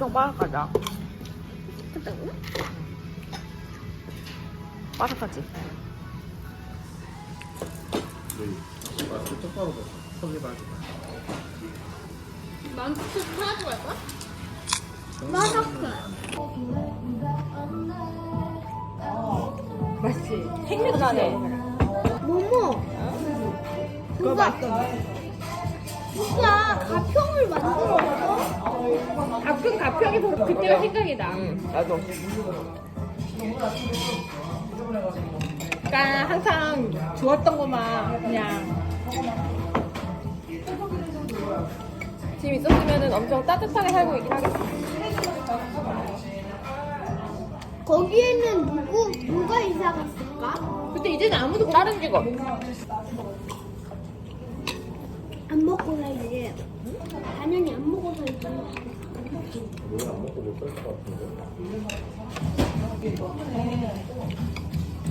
엄청 바삭하다. 잠깐만. 바삭하지? 똑바로 봐. 거기 봐. 만두 하나 갈 거야? 맛없어. 맛있지? 생맥주네. 모모. 그거 진짜 가평을 만들었어? 가끔 가평이 바로 그때가 생각이 나. 응, 나도. 그러니까 항상 좋았던 것만 그냥 짐 있었으면 엄청 따뜻하게 살고 있긴 하겠다. 거기에는 누구 누가 이사 갔을까? 그때 이제는 아무도 못 다른 직업. 안 먹고 살지. 당연히 안 먹고 살지. 오늘 안 먹고 못살것 같은데.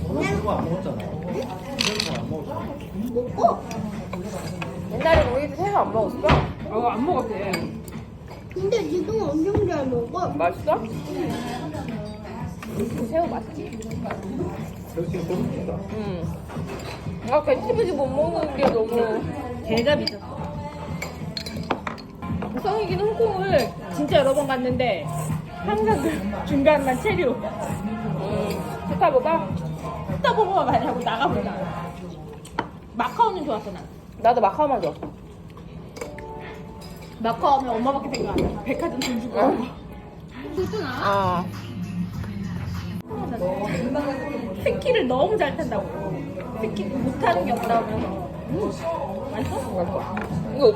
오늘 그거 안 먹었잖아. 그거 안 먹었잖아. 먹고? 옛날에 우리도 새우 안 먹었어? 어, 안 먹었대. 근데 지금 엄청 잘 먹어. 맛있어? 새우 맛있지? 솔직히 소름돋아. 응. 아, 개치브지 못 먹는 게 너무. 대답이죠. 성이긴 홍콩을 진짜 여러 번 갔는데 항상 그 중간만 체류. 음, 스타보다? 스타버거가 많이 하고 나가보자. 마카오는 좋았어 난. 나도 마카오만 좋았어. 마카오면 엄마밖에 생각 안 나. 백화점 돈 주고. 어. 스키를 너무 잘 탄다고. 스키 못하는 게 없다고. 음, 맛있어? 맛있어. 이거,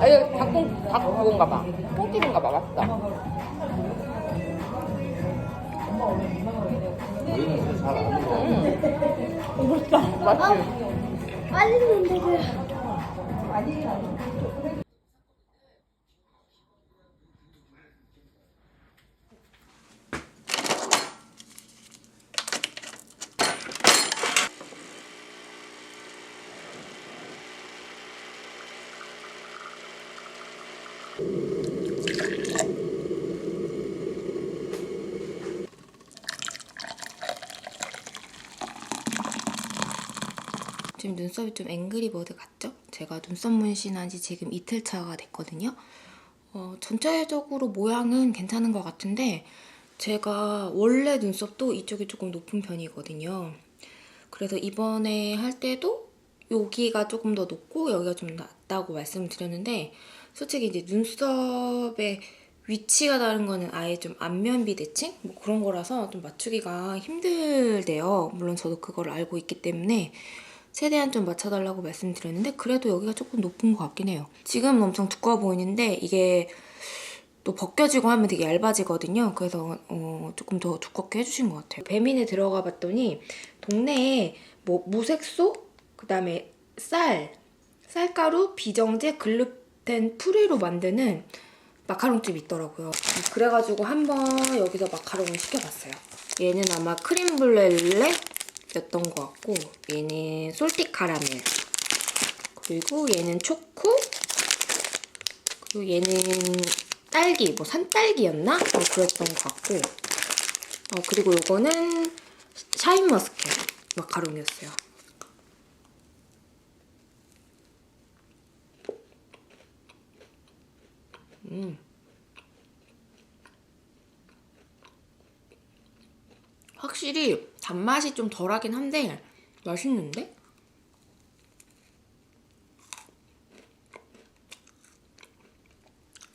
아, 이거 닭봉, 닭 그건가 봐. 뽕집인가 봐. 맛있다. 우리는 근데 잘안 먹어. 음, 맛있다. 맛있지? 맛있는데 그 눈썹이 좀 앵그리버드 같죠? 제가 눈썹 문신한 지 지금 이틀 차가 됐거든요. 어, 전체적으로 모양은 괜찮은 것 같은데 제가 원래 눈썹도 이쪽이 조금 높은 편이거든요. 그래서 이번에 할 때도 여기가 조금 더 높고 여기가 좀 낮다고 말씀드렸는데 솔직히 이제 눈썹의 위치가 다른 거는 아예 좀 안면 비대칭? 뭐 그런 거라서 좀 맞추기가 힘들대요. 물론 저도 그걸 알고 있기 때문에 최대한 좀 맞춰달라고 말씀드렸는데 그래도 여기가 조금 높은 것 같긴 해요. 지금은 엄청 두꺼워 보이는데 이게 또 벗겨지고 하면 되게 얇아지거든요. 그래서 어, 조금 더 두껍게 해주신 것 같아요. 배민에 들어가 봤더니 동네에 뭐 무색소, 그 다음에 쌀, 쌀가루, 비정제, 글루텐 프리로 만드는 마카롱집이 있더라고요. 그래가지고 한번 여기서 마카롱을 시켜봤어요. 얘는 아마 크림 블렐레 였던 것 같고 얘는 솔티 카라멜. 그리고 얘는 초코. 그리고 얘는 딸기 뭐 산딸기였나? 뭐 그랬던 것 같고. 어 그리고 이거는 샤인머스켓 마카롱이었어요. 음 확실히 단맛이 좀 덜하긴 한데 맛있는데?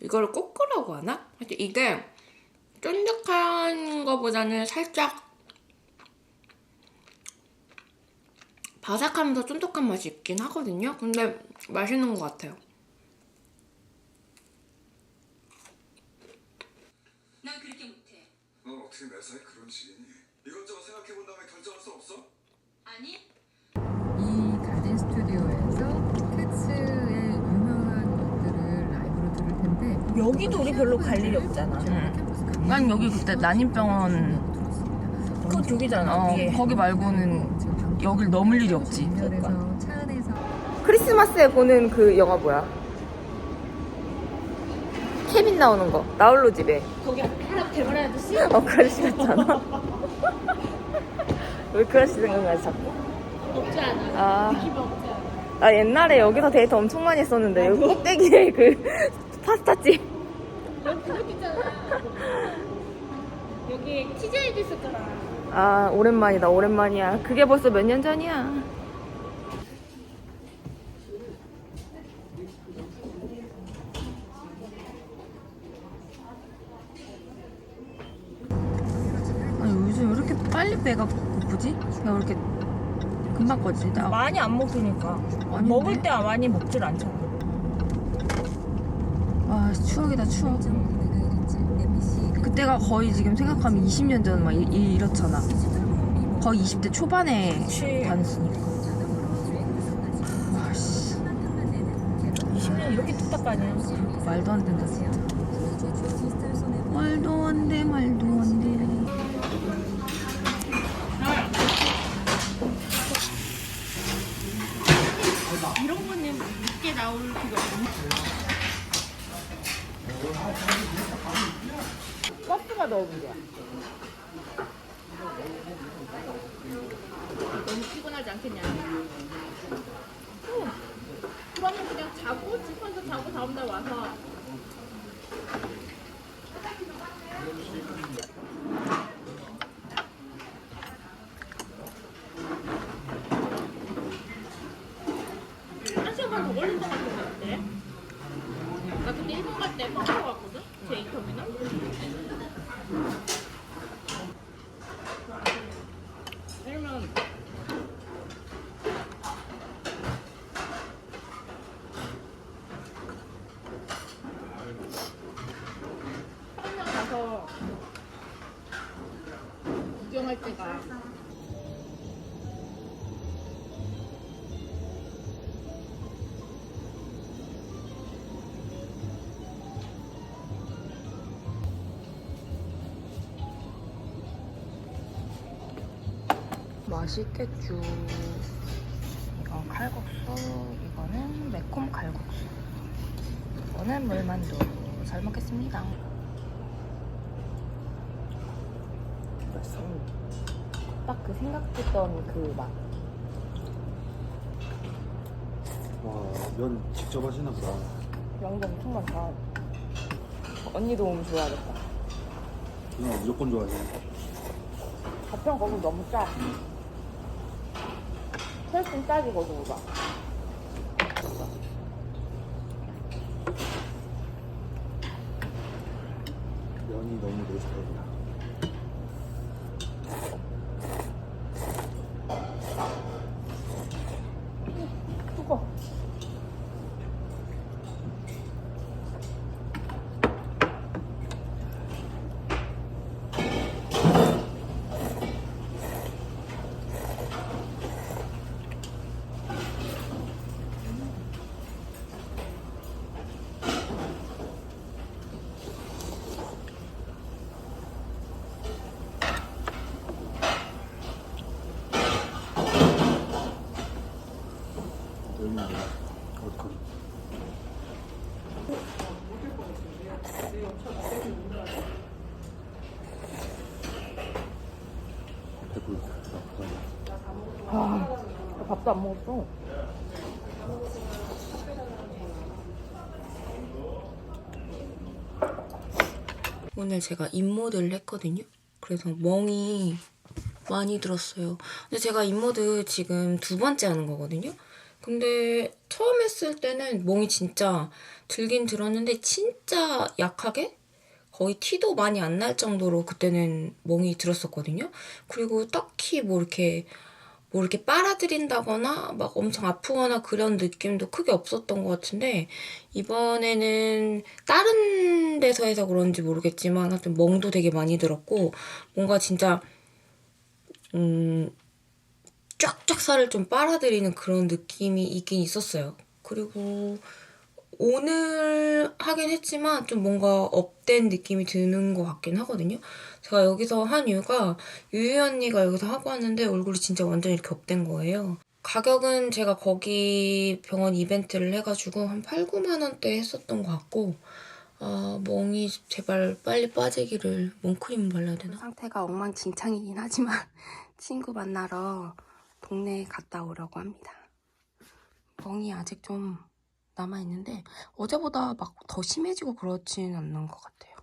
이걸 꼬끄라고 하나? 하여튼 이게 쫀득한 거보다는 살짝 바삭하면서 쫀득한 맛이 있긴 하거든요. 근데 맛있는 것 같아요. 난 그렇게 못해. 넌 어떻게 매사에 그런 지인이? 이것저것 생각해본 다음에 결정할 수 없어? 아니? 이 가든 스튜디오에서 캐츠의 유명한 곡들을 라이브로 들을 텐데 여기도 우리 별로 갈 일이 없잖아. 난 여기 그때 난임병원 그 저기잖아, 어, 위에. 거기 말고는 여길 넘을 일이 없지. 그러니까. 크리스마스에 보는 그 영화 뭐야? 케빈 나오는 거. 나홀로 집에. 거기 하나 대머리 아저씨? 어, 그 아저씨 같잖아. 왜 그 아저씨 생각나지, 자꾸? 없지 않아. 아. 느낌이 없지 않아. 나 옛날에 여기서 데이트 엄청 많이 했었는데, 여기 꼭대기에 그 파스타집. 여기 그거 있잖아. 여기 TJ도 있었잖아. 아, 오랜만이다, 오랜만이야. 그게 벌써 몇 년 전이야. 배가 고프지? 왜 이렇게 금방 꺼지? 나 많이 안 먹으니까. 아닌데? 먹을 때 많이 먹질 않잖아. 아 추억이다 추억. 그때가 거의 지금 생각하면 20년 전 막 이렇잖아. 거의 20대 초반에 그치. 다녔으니까. 와씨 20년 이렇게 뚝딱 가냐. 말도 안 된다 진짜. 말도 안 돼 말도 안 돼. 이런 거는 나올 필요 없는 버스가 너무 문제야. 너무 피곤하지 않겠냐. 어, 그러면 그냥 자고 집에서 자고 다음 날 와서 맛있겠죠. 이건 칼국수, 이거는 매콤 칼국수. 이거는 물만두. 잘 먹겠습니다. 딱그 생각했던 그 맛. 와, 면 직접 하시나 보다. 양도 엄청 많다. 언니도 오면 좋아하겠다. 누나 무조건 좋아하지. 가평 거기 너무 짜. 훨씬 짜지 거기보다. 면이 너무 내 스타일이야. 뜨거. 면이 어떡하지? 배불러. 아, 밥도 안 먹었어. 오늘 제가 입모드를 했거든요. 그래서 멍이 많이 들었어요. 근데 제가 입모드 지금 두 번째 하는 거거든요. 근데 처음 했을 때는 멍이 진짜 들긴 들었는데 진짜 약하게 거의 티도 많이 안 날 정도로 그때는 멍이 들었었거든요. 그리고 딱히 뭐 이렇게 뭐 이렇게 빨아들인다거나 막 엄청 아프거나 그런 느낌도 크게 없었던 것 같은데 이번에는 다른 데서 해서 그런지 모르겠지만 하여튼 멍도 되게 많이 들었고 뭔가 진짜 음 쫙쫙 살을 좀 빨아들이는 그런 느낌이 있긴 있었어요. 그리고 오늘 하긴 했지만 좀 뭔가 업된 느낌이 드는 것 같긴 하거든요. 제가 여기서 한 이유가 유유 언니가 여기서 하고 왔는데 얼굴이 진짜 완전 이렇게 업된 거예요. 가격은 제가 거기 병원 이벤트를 해가지고 한 8, 9만 원대 했었던 것 같고 아, 멍이 제발 빨리 빠지기를 멍크림 발라야 되나? 상태가 엉망진창이긴 하지만 친구 만나러 동네에 갔다 오려고 합니다. 멍이 아직 좀 남아있는데 어제보다 막 더 심해지고 그렇진 않는 것 같아요.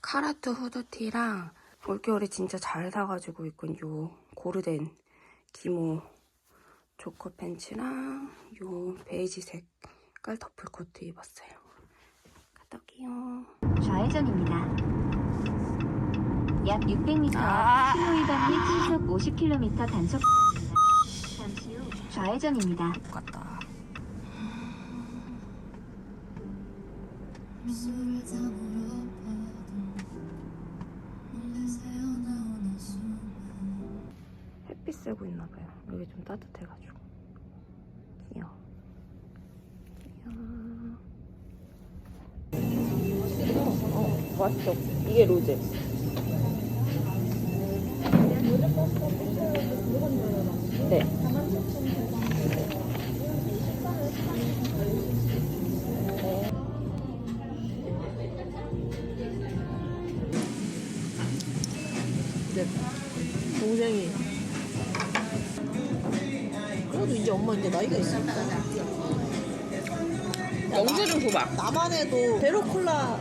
카라트 후드티랑 올겨울에 진짜 잘 사가지고 입은 요 고르덴 기모 조커 팬츠랑 요 베이지 색깔 더플 코트 입었어요. 갔다 올게요. 좌회전입니다. 약 600m 아. 신호 위반 및 시속 50km 단속 좌회전입니다. 갔다. 햇빛 쐬고 있나봐요. 여기 좀 따뜻해가지고. 맛있어. 이게 로제. 네. 동생이 그래도 이제 엄마 이제 나이가 있으니까 영수 좀 줘봐. 나만 해도 제로 콜라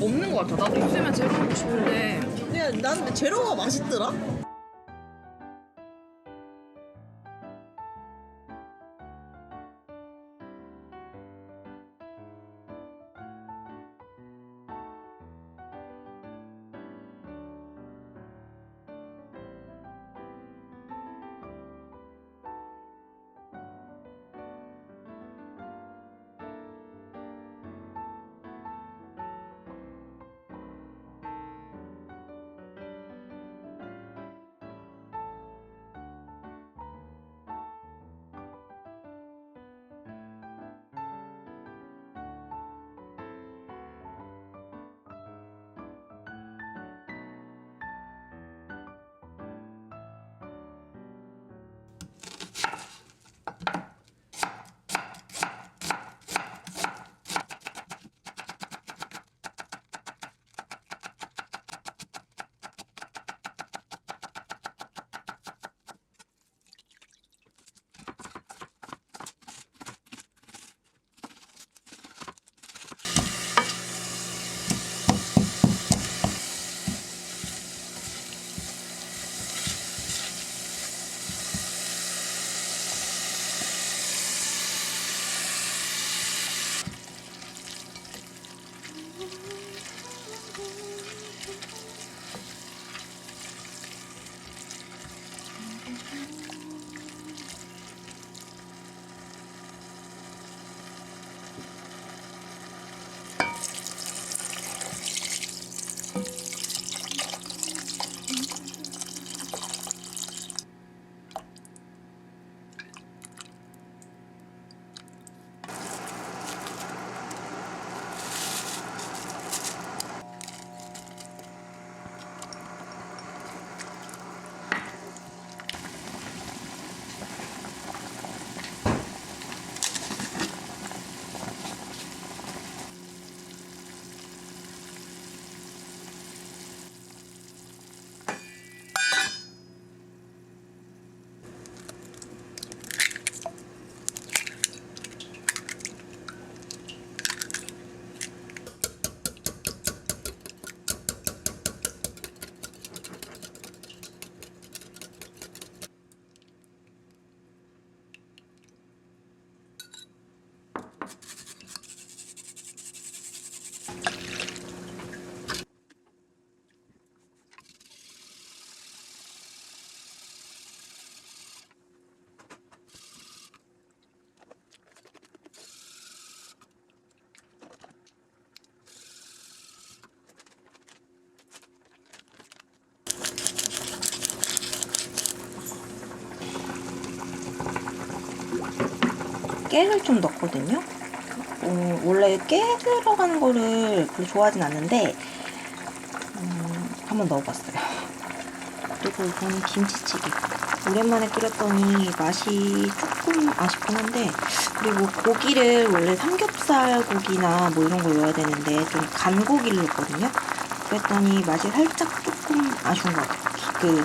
없는 것 같아. 나도 있으면 제로 먹고 싶은데. 그냥 난 제로가 맛있더라 깨를 좀 넣거든요. 어, 원래 깨 들어가는 거를 별로 좋아하진 않는데 음, 한번 넣어봤어요. 그리고 이거는 김치찌개. 오랜만에 끓였더니 맛이 조금 아쉽긴 한데 그리고 고기를 원래 삼겹살 고기나 뭐 이런 거 넣어야 되는데 좀 간 고기를 넣었거든요. 그랬더니 맛이 살짝 조금 아쉬운 것 같아요. 그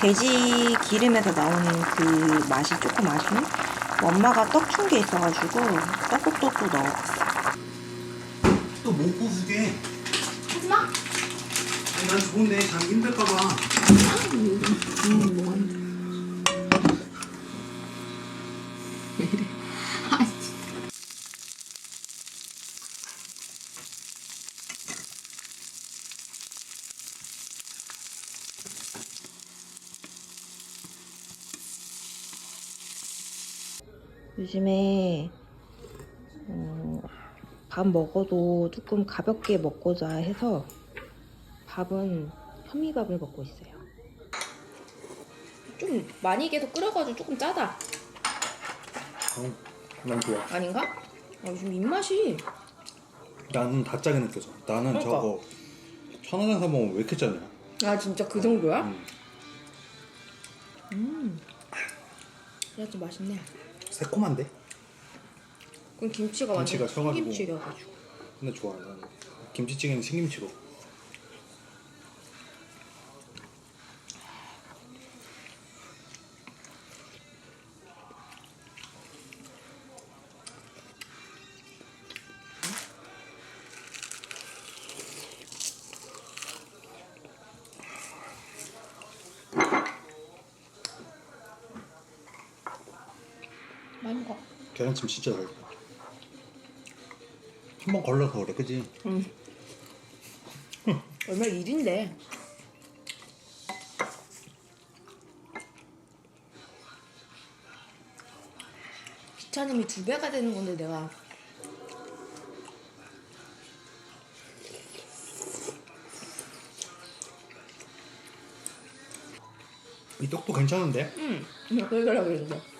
돼지 기름에서 나오는 그 맛이 조금 아쉬운? 엄마가 떡춘게 있어가지고 떡국도 또 넣어봤어요. 또못 부수게. 하지 마. 난 좋은데 자기 힘들까봐. 요즘에 어, 밥 먹어도 조금 가볍게 먹고자 해서 밥은 현미밥을 먹고 있어요. 좀 많이 계속 끓여가지고 조금 짜다. 어, 난 좋아. 아닌가? 아, 요즘 입맛이 나는 다 짜게 느껴져. 나는 그러니까. 저거 천원에 사 먹으면 왜 이렇게 짜냐? 아 진짜 그 정도야? 음. 음. 야, 좀 맛있네. 새콤한데? 그럼 김치가 완전 김치가 셔가지고. 김치여가지고. 근데 좋아. 난 김치찌개는 신김치로. 계란찜 진짜 잘. 한번 걸러서 그래, 그지? 얼마 일인데? 귀찮음이 두 배가 되는 건데 내가 이 떡도 괜찮은데? 응 그러려고 그랬는데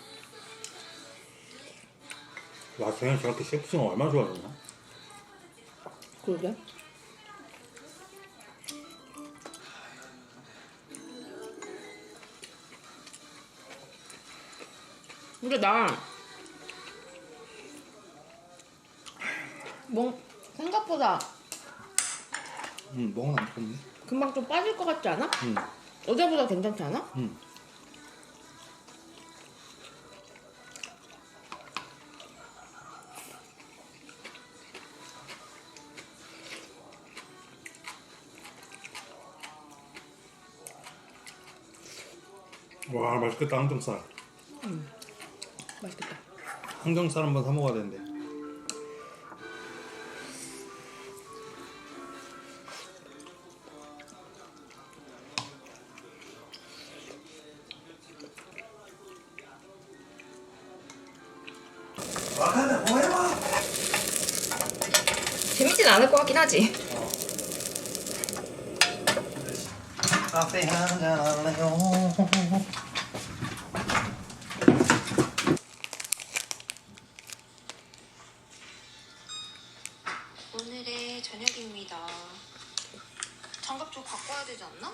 와, 그냥 저렇게 셰프가 얼마나 좋아하나? 그러게 근데 나 뭐, 생각보다 응, 먹으면 안 좋은데? 금방 좀 빠질 것 같지 않아? 응, 어제보다 괜찮지 않아? 응. 와, 맛있겠다, 항정살. 맛있겠다. 항정살 한번 사 먹어야 되는데. 재밌진 않을 것 같긴 하지. 카 오늘의 저녁입니다 장갑 좀 갖고 와야 되지 않나?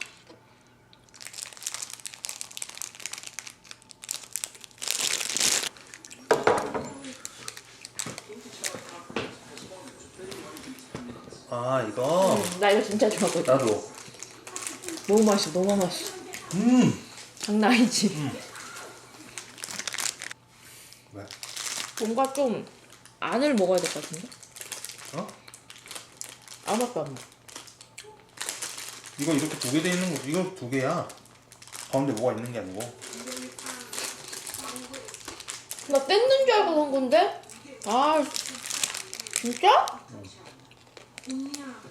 아, 이거? 나 이거 진짜 좋아하거든 나도. 너무 맛있어 너무 맛있어 음! 장난 아니지 왜? 뭔가 좀 안을 먹어야 될 것 같은데? 어? 아무것도 안 먹어 이거 이렇게 두 개 돼 있는 거, 이거 두 개야. 가운데 뭐가 있는 게 아니고. 나 뺏는 줄 알고 산 건데? 아 진짜?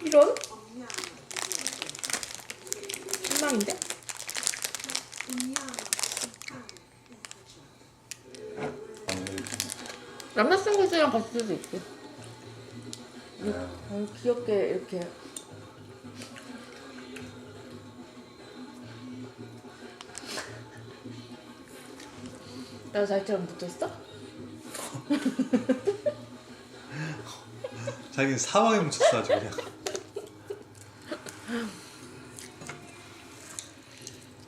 이런? 실망인데? 남자친구들이랑 갔을 수도 있고 어, 귀엽게 이렇게 나 자기처럼 붙었어? 자기는 사방에 묻혔어, 아주 그냥.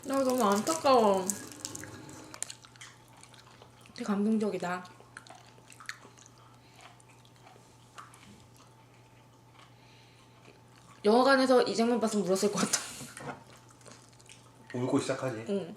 나 너무 안타까워 되게 감동적이다. 영화관에서 이 장면 봤으면 울었을 것 같아. 울고 시작하지. 응.